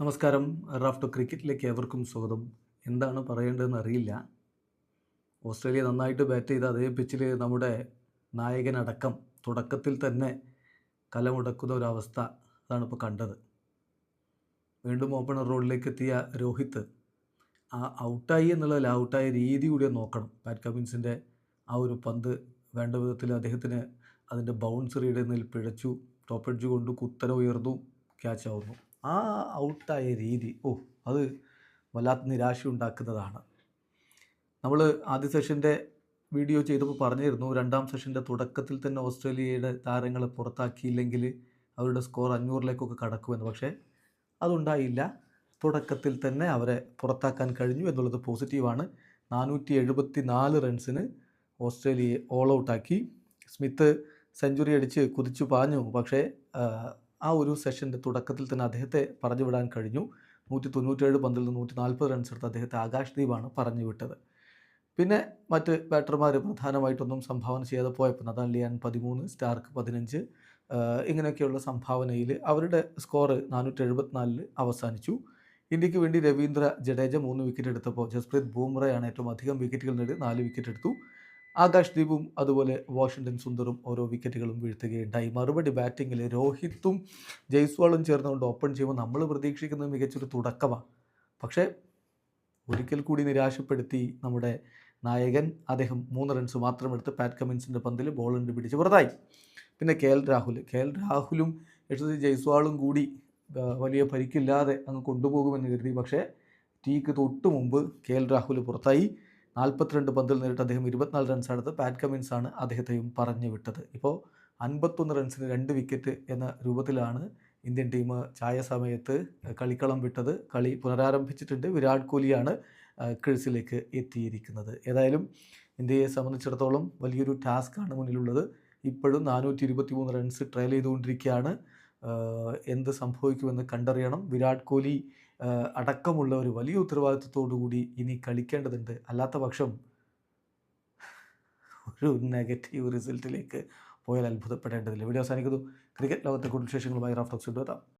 നമസ്കാരം. റാഫ്റ്റോ ക്രിക്കറ്റിലേക്ക് ഏവർക്കും സ്വാഗതം. എന്താണ് പറയേണ്ടതെന്ന് അറിയില്ല. ഓസ്ട്രേലിയ നന്നായിട്ട് ബാറ്റ് ചെയ്ത അതേ പിച്ചിൽ നമ്മുടെ നായകനടക്കം തുടക്കത്തിൽ തന്നെ കലമുടക്കുന്ന ഒരവസ്ഥ അതാണ് ഇപ്പോൾ കണ്ടത്. വീണ്ടും ഓപ്പണർ റോഡിലേക്ക് എത്തിയ രോഹിത് ആ ഔട്ടായി എന്നുള്ളതല്ല ഔട്ടായ രീതി കൂടി നോക്കണം. പാറ്റ് കമിൻസിന്റെ ആ ഒരു പന്ത് വേണ്ട വിധത്തിൽ അദ്ദേഹത്തിന് അതിന്റെ ബൗൺസ് റീഡുന്നതിൽ പിഴച്ചു. ടോപ്പ് എഡ്ജ് കൊണ്ട് കുത്തനെ ഉയർന്നു. ക്യാച്ച് ആവുന്നു. ആ ഔട്ടായ രീതി ഓ അത് വല്ലാത്ത നിരാശ ഉണ്ടാക്കുന്നതാണ്. നമ്മൾ ആദ്യ സെഷന്റെ വീഡിയോ ചെയ്തപ്പോൾ പറഞ്ഞിരുന്നു രണ്ടാം സെഷന്റെ തുടക്കത്തിൽ തന്നെ ഓസ്ട്രേലിയയുടെ താരങ്ങളെ പുറത്താക്കിയില്ലെങ്കിൽ അവരുടെ സ്കോർ അഞ്ഞൂറിലേക്കൊക്കെ കടക്കുമെന്ന്. പക്ഷേ അതുണ്ടായില്ല. തുടക്കത്തിൽ തന്നെ അവരെ പുറത്താക്കാൻ കഴിഞ്ഞു എന്നുള്ളത് പോസിറ്റീവാണ്. നാനൂറ്റി എഴുപത്തി നാല് റൺസിന് ഓസ്ട്രേലിയയെ ഓൾ ഔട്ടാക്കി. സ്മിത്ത് സെഞ്ചുറി അടിച്ച് കുതിച്ചു പാഞ്ഞു. പക്ഷേ ആ, ഒരു സെഷന്റെ തുടക്കത്തിൽ തന്നെ അദ്ദേഹത്തെ പറഞ്ഞു വിടാൻ കഴിഞ്ഞു. നൂറ്റി തൊണ്ണൂറ്റേഴ് പന്തിൽ നിന്ന് നൂറ്റി നാൽപ്പത് റൺസ് എടുത്ത് അദ്ദേഹത്തെ ആകാശ് ദീപാണ് പറഞ്ഞു വിട്ടത് പിന്നെ മറ്റ് ബാറ്റർമാർ പ്രധാനമായിട്ടൊന്നും സംഭാവന ചെയ്യാതെ പോയപ്പോൾ നദാൻ ലിയാൻ പതിമൂന്ന് സ്റ്റാർക്ക് പതിനഞ്ച് ഇങ്ങനെയൊക്കെയുള്ള സംഭാവനയിൽ അവരുടെ സ്കോർ നാനൂറ്റി എഴുപത്തിനാലിൽ അവസാനിച്ചു. ഇന്ത്യയ്ക്ക് വേണ്ടി രവീന്ദ്ര ജഡേജ മൂന്ന് വിക്കറ്റ് എടുത്തപ്പോൾ ജസ്പ്രീത് ബൂംറയാണ് ഏറ്റവും അധികം വിക്കറ്റുകൾ നേടി നാല് വിക്കറ്റ് എടുത്തു. ആകാശ് ദീപും അതുപോലെ വാഷിങ്ടൺ സുന്ദറും ഓരോ വിക്കറ്റുകളും വീഴ്ത്തുകയുണ്ടായി. മറുപടി ബാറ്റിങ്ങിൽ രോഹിത്തും ജയ്സ്വാളും ചേർന്നുകൊണ്ട് ഓപ്പൺ ചെയ്യുമ്പോൾ നമ്മൾ പ്രതീക്ഷിക്കുന്നത് മികച്ചൊരു തുടക്കമാണ് പക്ഷേ ഒരിക്കൽ കൂടി നിരാശപ്പെടുത്തി നമ്മുടെ നായകൻ അദ്ദേഹം മൂന്ന് റൺസ് മാത്രം എടുത്ത് പാറ്റ് കമിൻസിന്റെ പന്തിൽ ബോളുണ്ട് പിടിച്ച് പുറത്തായി. പിന്നെ K L Rahul K L രാഹുലും യശസ്വി ജയ്സ്വാളും കൂടി വലിയ പരിക്കില്ലാതെ അങ്ങ് കൊണ്ടുപോകുമെന്ന് കരുതി. പക്ഷേ ടീക്ക് തൊട്ട് മുമ്പ് കെ എൽ രാഹുൽ പുറത്തായി. നാൽപ്പത്തിരണ്ട് പന്തിൽ നേരിട്ട് അദ്ദേഹം ഇരുപത്തിനാല് റൺസ് എടുത്ത് പാറ്റ് കമിൻസ് ആണ് അദ്ദേഹത്തെയും പറഞ്ഞു വിട്ടത്. ഇപ്പോൾ അൻപത്തൊന്ന് റൺസിന് രണ്ട് വിക്കറ്റ് എന്ന രൂപത്തിലാണ് ഇന്ത്യൻ ടീം ചായ സമയത്ത് കളിക്കളം വിട്ടത്. കളി പുനരാരംഭിച്ചിട്ടുണ്ട്. വിരാട് കോഹ്ലിയാണ് ക്രീസിലേക്ക് എത്തിയിരിക്കുന്നത്. ഏതായാലും ഇന്ത്യയെ സംബന്ധിച്ചിടത്തോളം വലിയൊരു ടാസ്ക്കാണ് മുന്നിലുള്ളത്. ഇപ്പോഴും നാനൂറ്റി ഇരുപത്തി മൂന്ന് റൺസ് ട്രയൽ ചെയ്തുകൊണ്ടിരിക്കുകയാണ്. എന്ത് സംഭവിക്കുമെന്ന് കണ്ടറിയണം. വിരാട് കോഹ്ലി അടക്കമുള്ള ഒരു വലിയ ഉത്തരവാദിത്വത്തോടുകൂടി ഇനി കളിക്കേണ്ടതുണ്ട്. അല്ലാത്ത പക്ഷം ഒരു നെഗറ്റീവ് റിസൾട്ടിലേക്ക് പോയാൽ അത്ഭുതപ്പെടേണ്ടതില്ല. വീഡിയോ അവസാനിക്കുന്നു. ക്രിക്കറ്റ് ലോകത്തെ കൂടുതൽ വിശേഷങ്ങളുമായി റാഫ്റ്റോക്സ് എത്താം